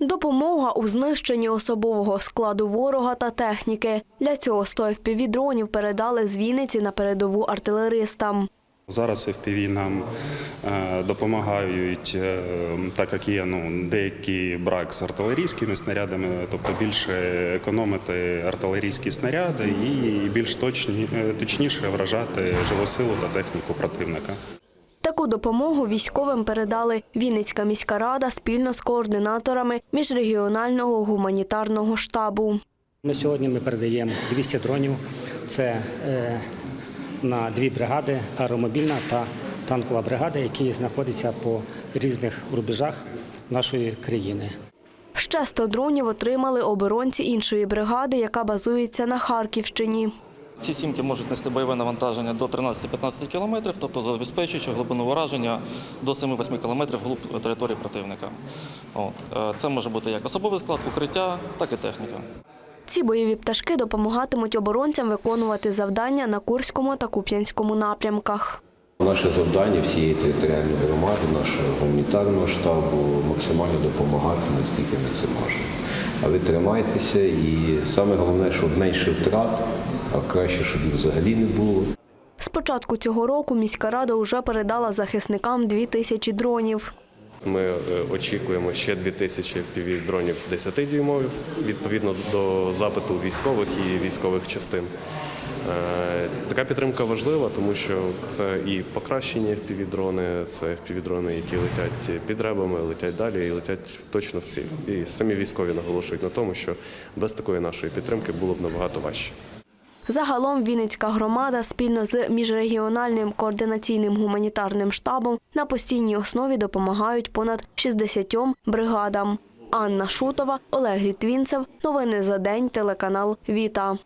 Допомога у знищенні особового складу ворога та техніки. Для цього 100 FPV-дронів передали з Вінниці на передову артилеристам. Зараз FPV нам е, допомагають, е, так як є ну, деякий брак з артилерійськими снарядами, тобто більше економити артилерійські снаряди і більш точні, е, точніше вражати живу силу та техніку противника. Таку допомогу військовим передали Вінницька міська рада спільно з координаторами міжрегіонального гуманітарного штабу. Ми сьогодні ми передаємо 200 дронів. Це е, на дві бригади аеромобільна та танкова бригада, які знаходяться по різних рубежах нашої країни. Ще 100 дронів отримали оборонці іншої бригади, яка базується на Харківщині. Ці сімки можуть нести бойове навантаження до 13-15 кілометрів, тобто забезпечуючи глибину враження до 7-8 кілометрів вглуб території противника. От. Е, Це може бути як особовий склад, укриття, так і техніка. Ці бойові пташки допомагатимуть оборонцям виконувати завдання на Курському та Куп'янському напрямках. Наше завдання всієї територіальної громади, нашого гуманітарного штабу максимально допомагати, наскільки ми це можемо. А ви тримайтеся і саме головне, щоб менше втрат, а краще, щоб їх взагалі не було. З початку цього року міська рада вже передала захисникам 2 тисячі дронів. Ми е, очікуємо ще 2000 FPV дронів 10-дюймових, відповідно до запиту військових і військових частин. Е, Така підтримка важлива, тому що це і покращені FPV-дрони, це FPV-дрони, які летять під ребами, летять далі і летять точно в ціль. І самі військові наголошують на тому, що без такої нашої підтримки було б набагато важче. Загалом Вінницька громада спільно з міжрегіональним координаційним гуманітарним штабом на постійній основі допомагають понад 60 бригадам. Анна Шутова, Олег Літвінцев. Новини за день. Телеканал Віта.